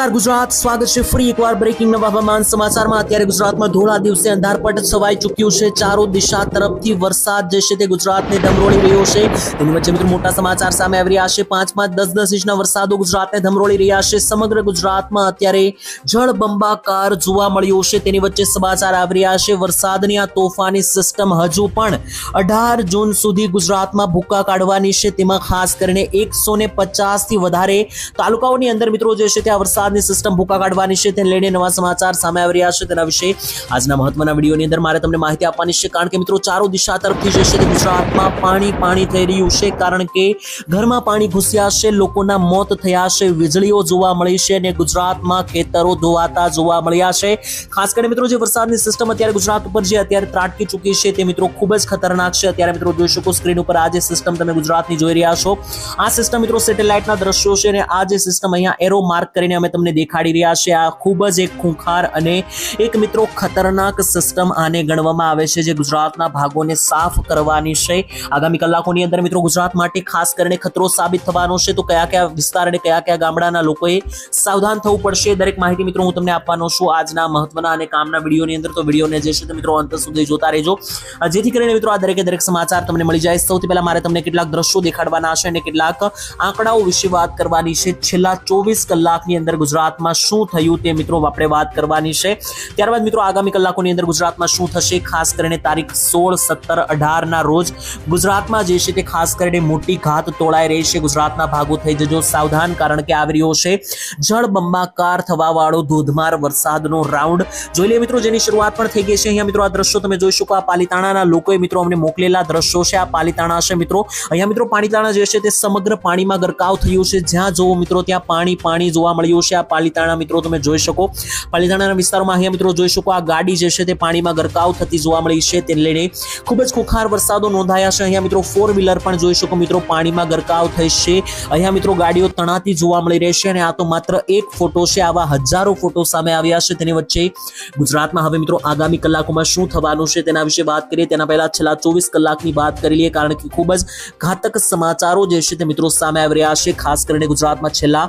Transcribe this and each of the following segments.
નમસ્કાર, ગુજરાત. સ્વાગત છે ફરી એકવાર બ્રેકિંગ નવા હવામાન સમાચારમાં. અત્યારે ગુજરાતમાં ધોળા દિવસે અંધારપટ છવાઈ ચૂક્યું છે. ચારો દિશા તરફથી વરસાદ જે છે તે ગુજરાતને ધમરોળી રહ્યો છે. તેની વચ્ચે મિત્રો મોટા સમાચાર સામે આવી રહ્યા છે. પાંચ પાંચ દસ દસ ઇંચના વરસાદો ગુજરાતને ધમરોળી રહ્યા છે. સમગ્ર ગુજરાતમાં અત્યારે જળબંબાકાર જોવા મળ્યો છે. તેની વચ્ચે સમાચાર આવી રહ્યા છે. વરસાદની આ તોફાની સિસ્ટમ હજુ પણ અઢાર જૂન સુધી ગુજરાતમાં ભૂક્કા કાઢવાની છે. તેમાં ખાસ કરીને એકસો ને પચાસથી વધારે તાલુકાઓની અંદર મિત્રો જે છે તે આ વરસાદની સિસ્ટમ ભૂકા કાઢવાની છે, તેને લઈને નવા સમાચાર સામે આવી રહ્યા છે. તેના વિશે આજના મહત્વના વિડીયોની અંદર મારે તમને માહિતી આપવાની છે, કારણ કે મિત્રો ચારો દિશા તરફથી જે છે તે ગુજરાતમાં પાણી પાણી થઈ રહ્યું છે, કારણ કે ઘરમાં પાણી ઘૂસ્યા છે, લોકોના મોત થયા છે, વીજળીઓ જોવા મળી છે અને ગુજરાતમાં ખેતરો ધોવાતા જોવા મળ્યા છે. ખાસ કરીને મિત્રો જે વરસાદની સિસ્ટમ અત્યારે ગુજરાત ઉપર જે અત્યારે ત્રાટકી ચૂકી છે તે મિત્રો ખૂબ જ ખતરનાક છે. અત્યારે મિત્રો જોઈ શકો સ્ક્રીન ઉપર આ જે સિસ્ટમ તમે ગુજરાતની જોઈ રહ્યા છો. આ સિસ્ટમ મિત્રો સેટેલાઇટના દ્રશ્યો છે અને આ જે સિસ્ટમ અહીંયા એરો માર્ક કરીને અમે તમને દેખાડી રહ્યા છે. આ ખૂબ જ એક ખૂંખાર અને એક મિત્રો ખતરનાક સિસ્ટમ આને ગણવામાં આવે છે જે ગુજરાતના ભાગોને સાફ કરવાની છે. આગામી કલાકોની અંદર મિત્રો ગુજરાત માટે ખાસ કરીને ખતરો સાબિત થવાનો છે. તો કયા કયા વિસ્તાર અને કયા કયા ગામડાના લોકોએ સાવધાન થવું પડશે? દરેક માહિતી મિત્રો હું તમને આપવાનો છું આજના મહત્વના અને કામના વિડીયોની અંદર. તો વિડીયોને જે છે તે મિત્રો અંત સુધી જોતા રહેજો. જેથી કરીને મિત્રો આ દરેકે દરેક સમાચાર તમને મળી જાય. સૌથી પહેલા મારે તમને કેટલાક દ્રશ્યો દેખાડવાના છે અને કેટલાક આંકડાઓ વિશે વાત કરવાની છે. છેલ્લા ચોવીસ કલાકની અંદર ગુજરાતમાં શું થયું તે મિત્રો આપણે વાત કરવાની છે. ત્યારબાદ મિત્રો આગામી કલાકોની અંદર ગુજરાતમાં શું થશે ખાસ કરીને તારીખ સોળ સત્તર અઢાર ના રોજ ગુજરાતમાં જે છે તે ખાસ કરીને મોટી ઘાત તોળાઈ રહી છે. ગુજરાતના ભાગો થઈ જજો સાવધાન કારણ કે આવી રહ્યો છે જળબંબાકાર થવા વાળો ધોધમાર વરસાદનો રાઉન્ડ. જોઈ લઈએ મિત્રો જેની શરૂઆત પણ થઈ ગઈ છે. અહીંયા મિત્રો આ દ્રશ્યો તમે જોઈ શકો, આ પાલીતાણાના લોકોએ મિત્રો અમને મોકલેલા દ્રશ્યો છે. આ પાલીતાણા છે મિત્રો. અહીંયા મિત્રો પાણીતાણા જે છે તે સમગ્ર પાણીમાં ગરકાવ થયું છે. જ્યાં જોવો મિત્રો ત્યાં પાણી પાણી જોવા મળ્યું છે. આ પાલિતાણા મિત્રો તમે જોઈ શકો. પાલિતાણાના વિસ્તારમાં અહીંયા મિત્રો જોઈ શકો આ ગાડી જે છે તે પાણીમાં ગરકાવ થતી જોવા મળી છે. તેને લઈને ખૂબ જ ખુખાર વરસાદો નોંધાયા છે. અહીંયા મિત્રો ફોર વ્હીલર પણ જોઈ શકો મિત્રો પાણીમાં ગરકાવ થઈ છે. અહીંયા મિત્રો ગાડીઓ તણાતી જોવા મળી રહેશે અને આ તો માત્ર એક ફોટો છે. આવા હજારો ફોટો સામે આવ્યા છે તેની વચ્ચે. ગુજરાતમાં હવે મિત્રો આગામી કલાકોમાં શું થવાનું છે તેના વિશે વાત કરીએ. તેના પહેલા છેલ્લા ચોવીસ કલાકની વાત કરી લઈએ કારણ કે ખૂબ જ ઘાતક સમાચારો જે છે તે મિત્રો સામે આવી રહ્યા છે. ખાસ કરીને ગુજરાતમાં છેલ્લા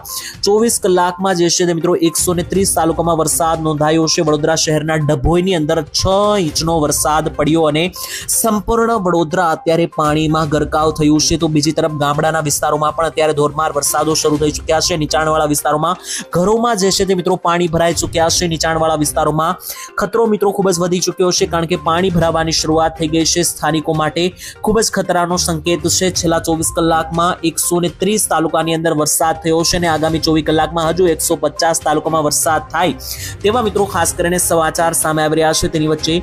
ચોવીસ કલાકમાં જે છે મિત્રો એકસો ને ત્રીસ તાલુકામાં વરસાદ નોંધાયો છે. વડોદરા શહેરના ડભોઈની અંદર છ ઇંચનો વરસાદ પડ્યો અને સંપૂર્ણ વડોદરા અત્યારે પાણીમાં ગરકાવ થયું છે. તો બીજી તરફ ગામડાના વિસ્તારોમાં પણ અત્યારે ધોરમાર વરસાદો શરૂ થઈ ચૂક્યા છે. નીચાણવાળા વિસ્તારોમાં ઘરોમાં જે છે તે મિત્રો પાણી ભરાઈ ચૂક્યા છે. નીચાણવાળા વિસ્તારોમાં ખતરો મિત્રો ખૂબ જ વધી ચૂક્યો છે કારણ કે પાણી ભરાવાની શરૂઆત થઈ ગઈ છે. સ્થાનિકો માટે ખૂબ જ ખતરાનો સંકેત છે. છેલ્લા ચોવીસ કલાકમાં એકસો ને ત્રીસ તાલુકાની અંદર વરસાદ થયો છે અને આગામી ચોવીસ કલાકમાં હજુ એકસો પચાસ તાલુકામાં વરસાદ થાય તેવા મિત્રો ખાસ કરીને સમાચાર સામે આવી રહ્યા છે. તેની વચ્ચે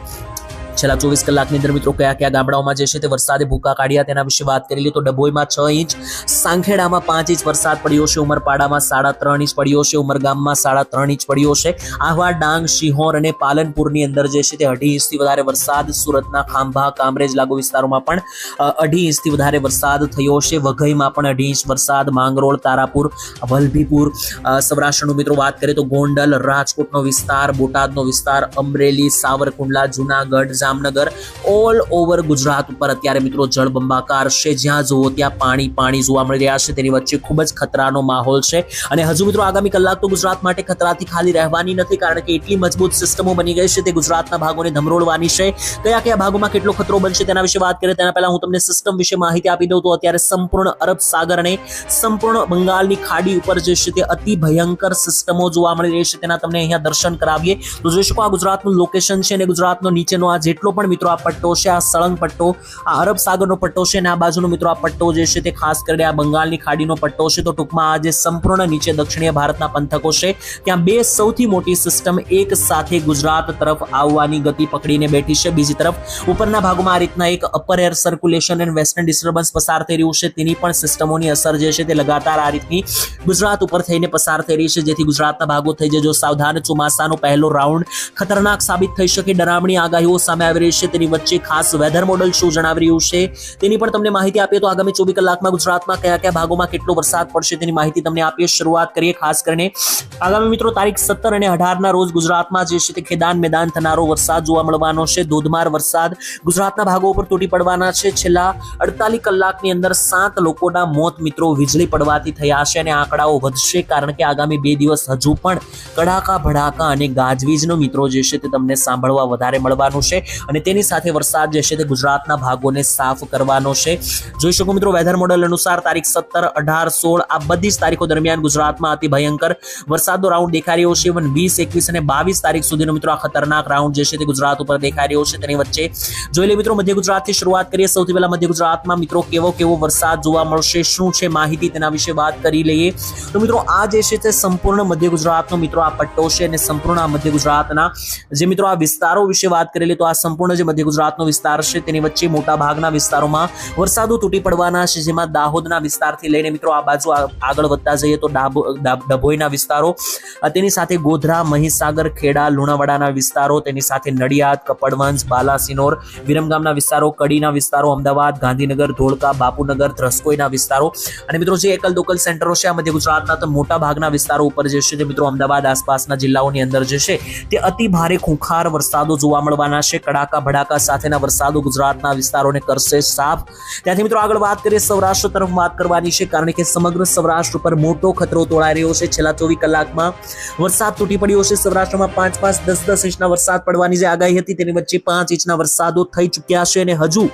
છેલ્લા ચોવીસ કલાકની અંદર મિત્રો કયા કયા ગામડાઓમાં જે છે તે વરસાદે ભૂકા કાઢ્યા તેના વિશે વાત કરી લઈએ તો ડભોઈમાં છ ઇંચ, સાંખેડામાં પાંચ ઇંચ વરસાદ પડ્યો છે ઉમરપાડામાં સાડા ત્રણ ઇંચ પડ્યો છે ઉમરગામમાં સાડા ત્રણ ઇંચ પડ્યો છે આહવા, ડાંગ, શિહોર અને પાલનપુરની અંદર જે છે તે અઢી ઇંચથી વધારે વરસાદ સુરતના ખાંભા, કામરેજ લાગુ વિસ્તારોમાં પણ અઢી ઇંચથી વધારે વરસાદ થયો છે વઘઈમાં પણ અઢી ઇંચ વરસાદ, માંગરોળ, તારાપુર, વલભીપુર સૌરાષ્ટ્રનું મિત્રો વાત કરીએ તો ગોંડલ, રાજકોટનો વિસ્તાર, બોટાદનો વિસ્તાર, અમરેલી, સાવરકુંડલા, જુનાગઢ જામનગર ઓલ ઓવર ગુજરાત ઉપર અત્યારે મિત્રો જળબંબાકાર છે. જ્યાં જુઓ ત્યાં પાણી પાણી જોવા મળી રહ્યા છે. તેની વચ્ચે ખૂબ જ ખતરાનો માહોલ છે. અને હજુ મિત્રો આગામી કલાક તો ગુજરાત માટે ખતરાથી ખાલી રહેવાની નથી, કારણ કે એટલી મજબૂત સિસ્ટમો બની ગઈ છે તે ગુજરાતના ભાગોને ધમરોળવાની છે. કયા કયા ભાગોમાં કેટલો ખતરો બનશે તેના વિશે વાત કરીએ, તેના પહેલા હું તમને સિસ્ટમ વિશે માહિતી આપી દઉં. તો અત્યારે સંપૂર્ણ અરબ સાગર અને સંપૂર્ણ બંગાળની ખાડી ઉપર જે છે તે અતિ ભયંકર સિસ્ટમો જોવા મળી રહી છે. તેના તમને અહીંયા દર્શન કરાવીએ. તો જોઈ શકો આ ગુજરાતનું લોકેશન છે અને ગુજરાતનો નીચેનો આ જેટલો પણ મિત્રો આ પટ્ટો છે, આ સળંગ પટ્ટો, આ અરબ સાગરનો પટ્ટો છે અને આ બાજુનો મિત્રો આ પટ્ટો જે છે તે ખાસ કરીને આ બંગાળની ખાડીનો પટ્ટો છે. તો ટૂંકમાં આ જે સંપૂર્ણ નીચે દક્ષિણીય ભારતના પંથકો છે, ત્યાં બે સૌથી મોટી સિસ્ટમ એક સાથે ગુજરાત તરફ આવવાની ગતિ પકડીને બેઠી છે. બીજી તરફ ઉપરના ભાગોમાં આ રીતના એક upper air circulation and western disturbance પસાર થઈ રહ્યું છે. તેની પણ સિસ્ટમોની અસર જે છે તે લગાતાર આ રીતની ગુજરાત ઉપર થઈને પસાર થઈ રહી છે. જેથી ગુજરાતના ભાગો થઈ જજો. સાવધાન ચોમાસાનો પહેલો રાઉન્ડ ખતરનાક સાબિત થઈ શકે. ડરામણી આગાહીઓ સામે આવી રહી છે. તેની વચ્ચે ખાસ વેધર મોડલ શું જણાવી રહ્યું છે. તેની પણ તમને માહિતી આપીએ તો આગામી ચોવીસ કલાકમાં ગુજરાતમાં કયા કયા ભાગોમાં કેટલો વરસાદ પડશે તેની માહિતી તમને આપીએ. શરૂઆત કરીએ ખાસ કરીને આગામી મિત્રો તારીખ સત્તર અને અઢારના રોજ ગુજરાતમાં જે છે તે ખેદાન મેદાન થનારો વરસાદ જોવા મળવાનો છે. ધોધમાર વરસાદ ગુજરાતના ભાગો ઉપર તૂટી પડવાના છે. છેલ્લા અડતાલીસ કલાકની અંદર સાત લોકોના મોત મિત્રો વીજળી પડવાથી થયા છે અને આંકડાઓ વધશે કારણ કે આગામી બે દિવસ હજુ પણ કડાકા ભડાકા અને ગાજવીજનો મિત્રો જે છે તે તમને સાંભળવા વધારે મળવાનું છે. અને તેની સાથે વરસાદ જે છે તે ગુજરાતના ભાગોને સાફ કરવાનો છે. જોઈ શકો મિત્રો વેધર મોડેલ અનુસાર તારીખ સત્તર, અઢાર, સોળ, આ બધી જ તારીખો દરમિયાન ગુજરાતમાં અતિ ભયંકર વરસાદનો રાઉન્ડ દેખાઈ રહ્યો છે. ઇવન વીસ, એકવીસ અને બાવીસ તારીખ સુધીનો મિત્રો આ ખતરનાક રાઉન્ડ જે છે તે ગુજરાત ઉપર દેખાઈ રહ્યો છે તેની વચ્ચે. જોઈ લે મિત્રો, મધ્ય ગુજરાતથી શરૂઆત કરીએ. સૌથી પહેલા મધ્ય ગુજરાતમાં મિત્રો કેવો કેવો વરસાદ જોવા મળશે, શું છે માહિતી તેના વિશે વાત કરી લઈએ. તો મિત્રો, આ જે છે તે સંપૂર્ણ મધ્ય ગુજરાતનો મિત્રો આ પટ્ટો છે અને સંપૂર્ણ આ મધ્ય ગુજરાતના જે મિત્રો આ વિસ્તારો વિશે વાત કરેલી તો આ સંપૂર્ણ જે મધ્ય ગુજરાતનો વિસ્તાર છે, તેની વચ્ચે મોટા ભાગના વિસ્તારોમાં વરસાદો તૂટી પડવાના છે, જેમાં દાહોદના વિસ્તારથી લઈને મિત્રો આ બાજુ આગળ વધતા જઈએ તો ડભોઈના વિસ્તારો તેની સાથે ગોધરા, મહીસાગર, ખેડા, લુણાવાડાના વિસ્તારો, તેની સાથે નડિયાદ, કપડવંજ, બાલાસિનોર, વિરમગામના વિસ્તારો, કડીના વિસ્તારો, અમદાવાદ, ગાંધીનગર, ધોળકા, બાપુનગર, ધ્રસ્કોઈના વિસ્તારો. અને મિત્રો જે એકલ દોકલ સેન્ટરો છે, આ મધ્ય ગુજરાતના તો મોટા ભાગના વિસ્તારો ઉપર જે છે, તે મિત્રો અમદાવાદ આસપાસના જિલ્લાઓની અંદર જે છે, તે અતિ ભારે ખૂંખાર વરસાદો જોવા મળવાના છે. કડાકા ભડાકા સાથેના વરસાદો ગુજરાતના વિસ્તારોને કરશે સાફ. ત્યાંથી મિત્રો આગળ વાત કરીએ સૌરાષ્ટ્ર તરફ વાત કરવાની છે, કારણ કે સમગ્ર સૌરાષ્ટ્ર ઉપર મોટો ખતરો તોળાઈ રહ્યો છે. છેલ્લા ચોવીસ કલાકમાં વરસાદ તૂટી પડ્યો છે. સૌરાષ્ટ્રમાં પાંચ પાંચ દસ દસ ઇંચના વરસાદ પડવાની જે આગાહી હતી, તેની વચ્ચે પાંચ ઇંચના વરસાદો થઈ ચૂક્યા છે અને હજુ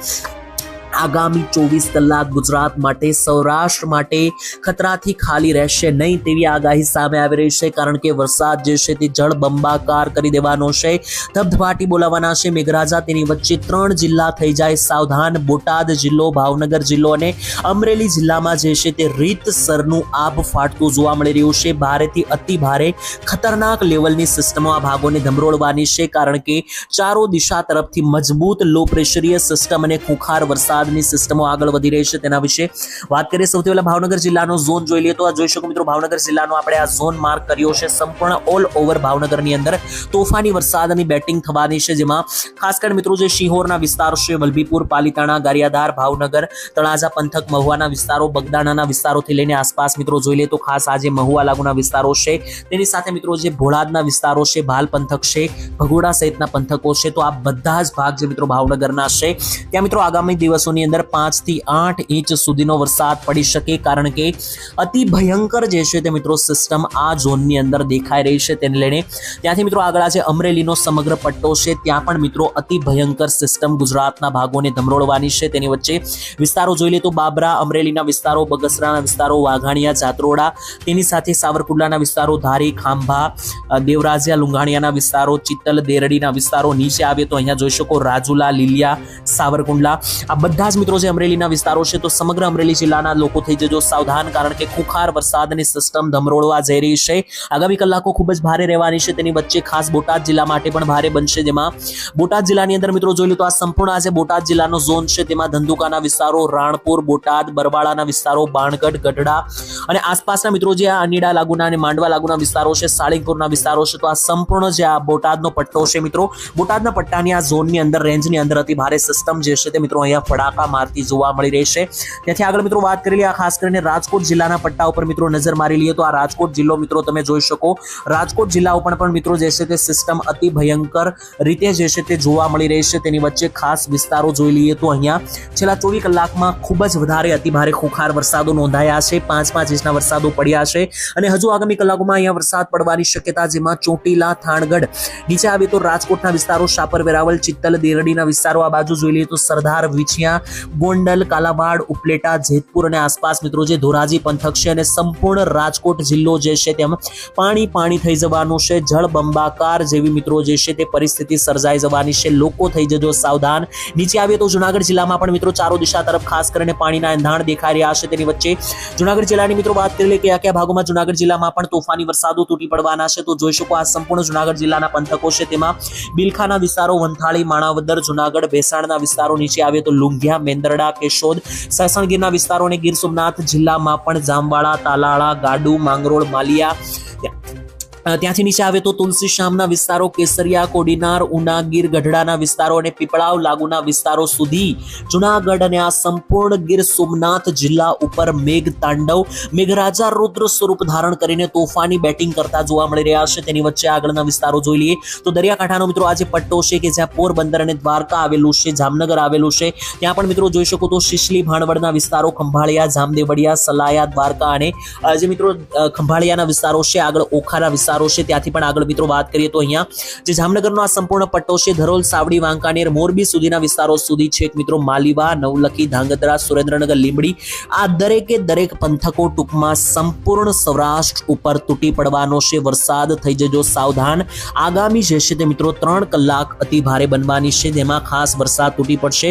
આગામી ચોવીસ કલાક ગુજરાત માટે, સૌરાષ્ટ્ર માટે ખતરાથી ખાલી રહેશે નહીં તેવી આગાહી સામે આવી રહી છે, કારણ કે વરસાદ જે છે તે જળ બંબાકાર કરી દેવાનો છે. ધબધબાટી બોલાવવાના છે. મેઘરાજા તેની વચ્ચે ત્રણ જિલ્લા થઈ જાય. સાવધાન, બોટાદ જિલ્લો, ભાવનગર જિલ્લો અને અમરેલી જિલ્લામાં જે છે તે રીતસરનું આબ ફાટતું જોવા મળી રહ્યું છે. ભારેથી અતિ ભારે ખતરનાક લેવલની સિસ્ટમો આ ભાગોને ધમરોળવાની છે, કારણ કે ચારો દિશા તરફથી મજબૂત લો પ્રેશરીય સિસ્ટમ અને ખુખાર વરસાદની સિસ્ટમો આગળ વધી રહી છે તેના વિશે વાત કરીએ સૌથી પહેલા ભાવનગર જિલ્લાનો ઝોન જોઈ લઈએ તો આ જોઈ શકો મિત્રો ભાવનગર જિલ્લાનો આપણે આ ઝોન માર્ક કર્યો છે સંપૂર્ણ ઓલ ઓવર ભાવનગરની અંદર તોફાની વરસાદની બેટિંગ થવાની છે જેમાં ખાસ કરીને મિત્રો જે શિહોરના વિસ્તારો છે વલભીપુર, પાલીતાણા, ગારિયાધાર, ભાવનગર, તળાજા, પંથક, મહુવાના વિસ્તારો, બગદાણાના વિસ્તારોથી લઈને આસપાસ મિત્રો જોઈ લે તો ખાસ આજે મહુવા લાગુના વિસ્તારો છે તેની સાથે મિત્રો જે ભોળાદના વિસ્તારો છે, ભાલ પંથક છે, ભગોડા સહિતના પંથકો છે, તો આ બધા જ ભાગ જે મિત્રો ભાવનગરના છે, ત્યાં મિત્રો આગામી દિવસોની અંદર પાંચથી આઠ ઇંચ સુધીનો વરસાદ પડી શકે કારણ કે અતિ ભયંકર જે છે તે મિત્રો સિસ્ટમ આ ઝોનની અંદર દેખાઈ રહી છે તેને લઈને. ત્યાંથી મિત્રો આગળ આજે અમરેલીનો સમગ્ર પટ્ટો છે ત્યાં પણ મિત્રો અતિ ભયંકર સિસ્ટમ ગુજરાતના ભાગોને ધમરોળવાની છે. તેની વચ્ચે વિસ્તારો જોઈ લે તો બાબરા, અમરેલીના વિસ્તારો, બગસરાના વિસ્તારો, વાઘાણીયા, જાત્રોડા, તેની સાથે સાવરકુંડલાના વિસ્તારો, ધારી, ખાંભા દેવરાજિયા, લુંઘાણીયાના વિસ્તારો, ચિત્તલ, દેરડીના વિસ્તારો નીચે આવે તો અહીંયા જોઈ શકો રાજુલા, લીલિયા, સાવરકુંડલા. આ બધા જ મિત્રો, જે અમરેલીના વિસ્તારો છે, તો સમગ્ર અમરેલી જિલ્લાના લોકો થઈ જજો સાવધાન, કારણ કે ખુખાર વરસાદની સિસ્ટમ ધમરોળવા જઈ રહી છે. આગામી કલાકો ખૂબ જ ભારે રહેવાની છે, તેની વચ્ચે ખાસ બોટાદ જિલ્લા માટે પણ ભારે બનશે જેમાં બોટાદ જિલ્લાની અંદર મિત્રો જોઈ લો તો આ સંપૂર્ણ આજે બોટાદ જિલ્લાનો ઝોન છે, તેમાં ધંધુકાના વિસ્તારો રાણપુર, બોટાદ, બરવાળાના વિસ્તારો, બાણગઢ, ગઢડા અને આસપાસના મિત્રો જે આ અનીડા લાગુના અને માંડવા લાગુના વિસ્તારો છે, સાળીંગપુરના વિસ્તારો છે, તો આ સંપૂર્ણ જે આ બોટાદનો પટ્ટો છે મિત્રો, બોટાદના પટ્ટાની આ ઝોનની અંદર રેન્જની અંદર અતિ ભારે સિસ્ટમ જે છે તે મિત્રો અહીંયા ફડાકા મારતી જોવા મળી રહી છે. ત્યાંથી આગળ મિત્રો વાત કરી લઈએ ખાસ કરીને રાજકોટ જિલ્લાના પટ્ટા ઉપર મિત્રો નજર મારી લઈએ તો આ રાજકોટ જિલ્લો મિત્રો તમે જોઈ શકો. રાજકોટ જિલ્લા ઉપર પણ મિત્રો જે છે તે સિસ્ટમ અતિ ભયંકર રીતે જે છે તે જોવા મળી રહી છે. તેની વચ્ચે ખાસ વિસ્તારો જોઈ લઈએ તો અહીંયા છેલ્લા ચોવીસ કલાકમાં ખૂબ જ વધારે અતિ ભારે ખુખાર વરસાદો નોંધાયા છે. પાંચ પાંચ ઇંચના વરસાદો પડ્યા છે અને હજુ આગામી કલાકોમાં અહીંયા વરસાદ પડવાની શક્યતા જેમાં ચોટીલા, થાણગઢ, નીચે આવે તો રાજકોટના વિસ્તારો શાપર વેરાવલ ચિત્તલ દેરડીના વિસ્તારો આ બાજુ જોઈ લઈએ તો સરદાર, વિછિયા ગોંડલ કાલાવાડ ઉપલેટા, જેતપુર અને આસપાસ મિત્રો જે ધોરાજી પંથક છે અને સંપૂર્ણ રાજકોટ જિલ્લો જે છે તેમાં પાણી પાણી થઈ જવાનું છે, જળ બંબાકાર જેવી મિત્રો જે છે તે પરિસ્થિતિ સર્જાઈ જવાની છે, લોકો થઈ જજો સાવધાન. નીચે આવીએ તો જુનાગઢ જિલ્લામાં પણ મિત્રો ચારો દિશા તરફ ખાસ કરીને પાણીના એંધાણ દેખાઈ રહ્યા છે તેની વચ્ચે. જુનાગઢ જિલ્લાની મિત્રો વાત કરી લે કયા કયા ભાગોમાં જુનાગઢ જિલ્લામાં પણ તોફાની વરસાદો તૂટી પડવાના છે, તો જોઈ શકો આ સંપૂર્ણ જુનાગઢ જિલ્લાના પંથકો છે તેમાં બિલખાના વિસ્તારો, વંથાળી, માણાવદર, જુનાગઢ, ભેસાણના વિસ્તારો નીચે આવે તો લુંઘિયા મેંદરડા કેશોદ સાસણગીરના વિસ્તારો અને ગીર સોમનાથ જિલ્લામાં પણ જામવાળા તાલાળા ગાડુ માંગરોળ માલિયા ત્યાંથી નીચે આવે તો તુલસી શ્યામના વિસ્તારો, કેસરિયા, કોડીનાર ઉના ગીર ગઢડાના વિસ્તારો અને પીપળાવ લાગુના વિસ્તારો સુધી જુનાગઢ અને આ સંપૂર્ણ ગીર સોમનાથ જિલ્લા ઉપર મેઘ તાંડવ મેઘરાજા રુદ્ર સ્વરૂપ ધારણ કરીને તોફાની બેટિંગ કરતા જોવા મળી રહ્યા છે. તેની વચ્ચે આગળના વિસ્તારો જોઈ લઈએ તો દરિયાકાંઠાનો મિત્રો આજે પટ્ટો છે કે જ્યાં પોરબંદર અને દ્વારકા આવેલું છે, જામનગર આવેલું છે. ત્યાં પણ મિત્રો જોઈ શકો તો શિશલી ભાણવડના વિસ્તારો, ખંભાળિયા, જામદેવડિયા, સલાયા, દ્વારકા અને જે મિત્રો ખંભાળિયાના વિસ્તારો છે, આગળ ઓખાના વિસ્તારો છે, ત્યાંથી પણ આગળ મિત્રો વાત કરીએ તો અહીંયા જે જામનગરનો આ સંપૂર્ણ પટ્ટો છે, ધરોલ, સાવડી, વાંકાનેર, મોરબી સુધીના વિસ્તારો સુધી છેક મિત્રો માલીવા, નવલખી, ધાંગધ્રા, સુરેન્દ્રનગર, લીંબડી, આ દરેકે દરેક પંથકો ટૂંકમાં સંપૂર્ણ સૌરાષ્ટ્ર ઉપર તૂટી પડવાનો છે, વરસાદ થઈ જજો સાવધાન, આગામી જે છે તે મિત્રો ત્રણ કલાક અતિ ભારે બનવાની છે, જેમાં ખાસ વરસાદ તૂટી પડશે.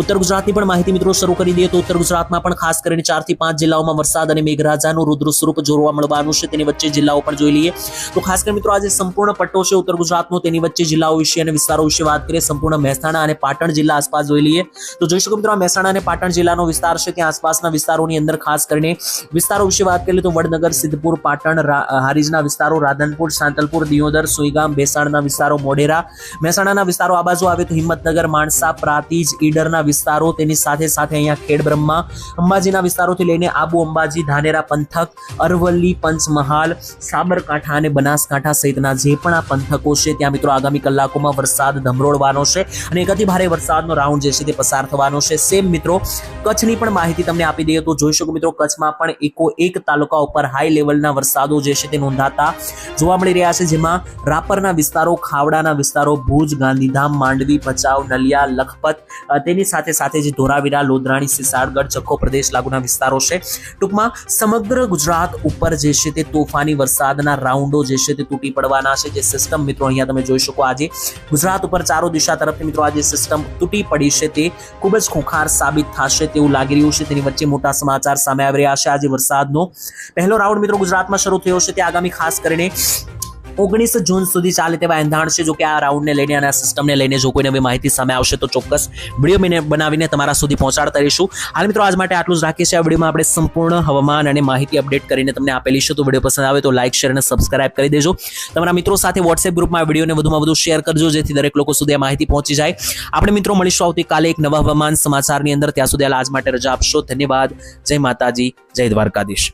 ઉત્તર ગુજરાતની પણ માહિતી મિત્રો શરૂ કરી દઈએ તો ઉત્તર ગુજરાતમાં પણ ખાસ કરીને ચારથી પાંચ જિલ્લાઓમાં વરસાદ અને મેઘરાજાનું રુદ્ર સ્વરૂપ જોવા મળવાનું છે, તેની વચ્ચે જિલ્લાઓ પણ જોઈ લઈએ. તો ખાસ કરીને મિત્રો આજે સંપૂર્ણ પટ્ટો છે ઉત્તર ગુજરાતનો, તેની વચ્ચે જિલ્લાઓ વિશે અને વિસ્તારો વિશે વાત કરીએ, સંપૂર્ણ મહેસાણા અને પાટણ જિલ્લા આસપાસ જોઈ લઈએ. તો જોઈ શકો મિત્રો આ મહેસાણા અને પાટણ જિલ્લાનો વિસ્તાર છે, ત્યાં આસપાસના વિસ્તારોની અંદર ખાસ કરીને વિસ્તારો વિશે વાત કરીએ તો વડનગર, સિદ્ધપુર, પાટણ હારીજના વિસ્તારો, રાધનપુર, સાંતલપુર, દિયોદર, સુઈગામ બેસાણના વિસ્તારો, મોઢેરા. મહેસાણાના વિસ્તારો આ બાજુ આવે તો હિંમતનગર, માણસા, પ્રાતિજ, ઈડરના વિસ્તારો, તેની સાથે સાથે અહીંયા ખેડબ્રહ્મા, અંબાજીના વિસ્તારોથી લઈને આબુ અંબાજી, ધાનેરા પંથક, અરવલ્લી, પંચમહાલ, સાબરકાંઠા અને બનાસકાંઠા સહિતના જે પણ આ પંથકો છે, ત્યાં મિત્રો આગામી કલાકોમાં વરસાદ ધમરોળવાનો છે અને એક ભારે વરસાદનો રાઉન્ડ જે છે તે પસાર થવાનો છે. સેમ મિત્રો, કચ્છની પણ માહિતી તમને આપી દઈએ તો જોઈ શકો મિત્રો, કચ્છમાં પણ એકો એક તાલુકા ઉપર હાઈ લેવલના વરસાદો જે છે તે નોંધાતા જોવા મળી રહ્યા છે, જેમાં રાપરના વિસ્તારો, ખાવડાના વિસ્તારો, ભુજ, ગાંધીધામ, માંડવી, ભચાઉ, નલિયા, લખપત તેની સાથે સાથે જે ધોરાવીરા લોધરાણી સિસારગઢ જખો પ્રદેશ લાગુના વિસ્તારો છે. ટૂંકમાં સમગ્ર ગુજરાત ઉપર જે છે તે તોફાની વરસાદના રાઉન્ડો જે છે તે તૂટી પડવાના છે જે સિસ્ટમ મિત્રો અહીંયા તમે જોઈ શકો આજે ગુજરાત ઉપર ચારો દિશા તરફથી મિત્રો આજે સિસ્ટમ તૂટી પડી છે તે ખૂબ જ ખુંખાર સાબિત થશે તેવું લાગી રહ્યું છે. તેની વચ્ચે મોટા સમાચાર સામે આવી રહ્યા છે. આજે વરસાદનો પહેલો રાઉન્ડ મિત્રો ગુજરાતમાં શરૂ થયો છે. તે આગામી ખાસ કરીને ઓગણીસ જૂન સુધી ચાલે તેવા એંધાણ છે જો કે આ રાઉન્ડને લઈને અને આ સિસ્ટમને લઈને જો કોઈ નવી માહિતી સામે આવશે તો ચોક્કસ વીડિયો બનાવીને તમારા સુધી પહોંચાડતા રહીશું હાલ મિત્રો, આજ માટે આટલું જ રાખીએ છીએ. આ વિડીયોમાં આપણે સંપૂર્ણ હવામાન અને માહિતી અપડેટ કરીને તમને આપેલી છે. તો વીડિયો પસંદ આવે તો લાઇક શેર અને સબસ્ક્રાઇબ કરી દેજો. તમારા મિત્રો સાથે વોટ્સએપ ગ્રુપમાં વિડીયોને વધુમાં વધુ શેર કરજો, જેથી દરેક લોકો સુધી આ માહિતી પહોંચી જાય. આપણે મિત્રો મળીશું આવતીકાલે એક નવા હવામાન સમાચારની અંદર. ત્યાં સુધી આજ માટે રજા આપશો. ધન્યવાદ. જય માતાજી. જય દ્વારકાધીશ.